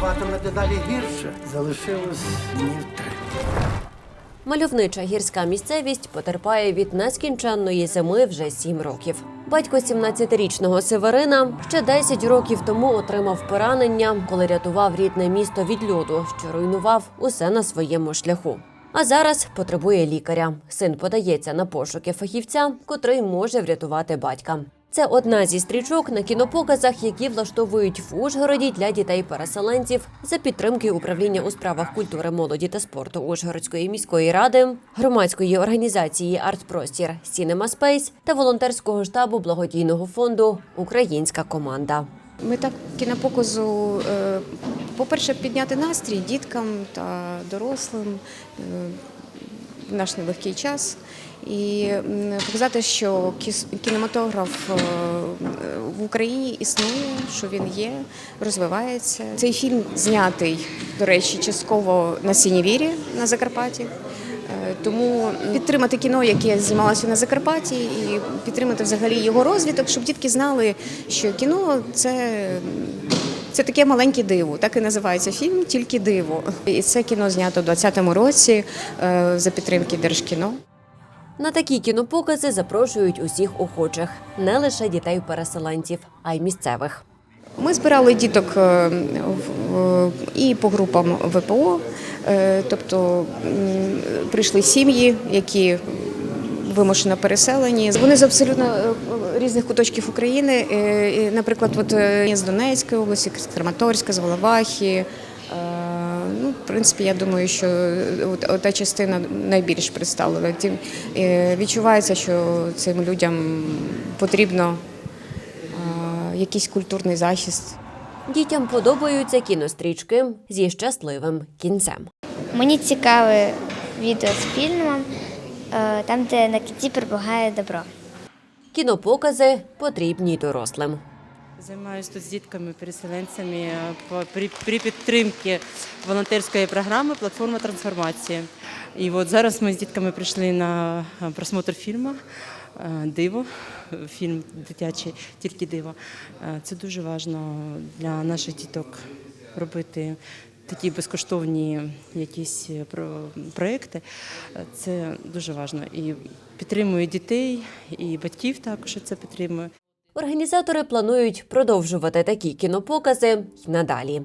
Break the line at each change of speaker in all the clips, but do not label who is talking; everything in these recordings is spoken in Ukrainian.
ставатиме дедалі гірше. Залишилось днів.
Мальовнича гірська місцевість потерпає від нескінченної зими вже сім років. Батько 17-річного Северина ще 10 років тому отримав поранення, коли рятував рідне місто від льоду, що руйнував усе на своєму шляху. А зараз потребує лікаря. Син подається на пошуки фахівця, котрий може врятувати батька. Це одна зі стрічок на кінопоказах, які влаштовують в Ужгороді для дітей-переселенців за підтримки управління у справах культури, молоді та спорту Ужгородської міської ради, громадської організації Артпростір Сінема Спейс та волонтерського штабу благодійного фонду Українська команда.
Мета кінопоказу, е, по-перше, підняти настрій діткам та дорослим е, в наш нелегкий час. І показати, що кінематограф е, в Україні існує, що він є, розвивається. Цей фільм знятий, до речі, частково на Сінівірі на Закарпатті. Е, Тому підтримати кіно, яке знімалося на Закарпатті, і підтримати взагалі його розвиток, щоб дітки знали, що кіно це, це таке маленьке диво. Так і називається фільм, тільки диво. І це кіно знято у 2020 році е, за підтримки Держкіно.
На такі кінопокази запрошують усіх охочих, не лише дітей-переселенців, а й місцевих.
Ми збирали діток е, і по групам ВПО, е, тобто прийшли сім'ї, які вимушено переселені. Вони з абсолютно е, різних куточків України. Е, Наприклад, от е, з Донецької області, з Краматорська, з Воловахи. Ну, в принципі, я думаю, що та частина найбільш представлена. Тим відчувається, що цим людям потрібно якийсь культурний захист.
Дітям подобаються кінострічки зі щасливим кінцем.
Мені цікаве відео з фільмом, там, де на кінці перебуває добро.
Кінопокази потрібні дорослим.
Займаюся тут з дітками-переселенцями е, при, при підтримці волонтерської програми Платформа трансформації. І от зараз ми з дітками прийшли на е, просмотр фільму е, Диво, фільм дитячий, тільки диво. Е, Це дуже важливо для наших діток робити такі безкоштовні якісь е, проекти. Це дуже важливо. І підтримую дітей, і батьків також це підтримую.
Організатори планують продовжувати такі кінопокази й надалі.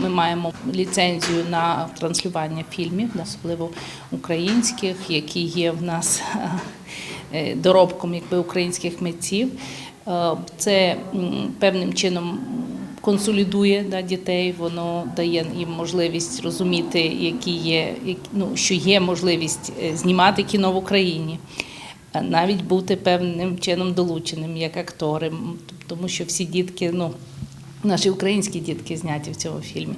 Ми маємо ліцензію на транслювання фільмів, особливо українських, які є в нас е, доробком якби, українських митців. Е, Це певним чином консолідує да, дітей, воно дає їм можливість розуміти, які є, ну, що є можливість е, знімати кіно в Україні. а Навіть бути певним чином долученим як актори, тому що всі дітки, ну наші українські дітки зняті в цьому фільмі.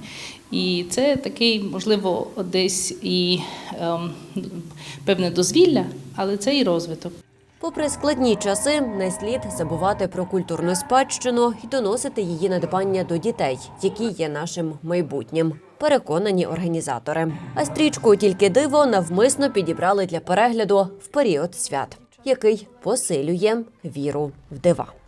І це такий, можливо, десь і ем, певне дозвілля, але це і розвиток.
Попри складні часи, не слід забувати про культурну спадщину і доносити її надбання до дітей, які є нашим майбутнім. Переконані організатори. А стрічку тільки диво навмисно підібрали для перегляду в період свят, який посилює віру в дива.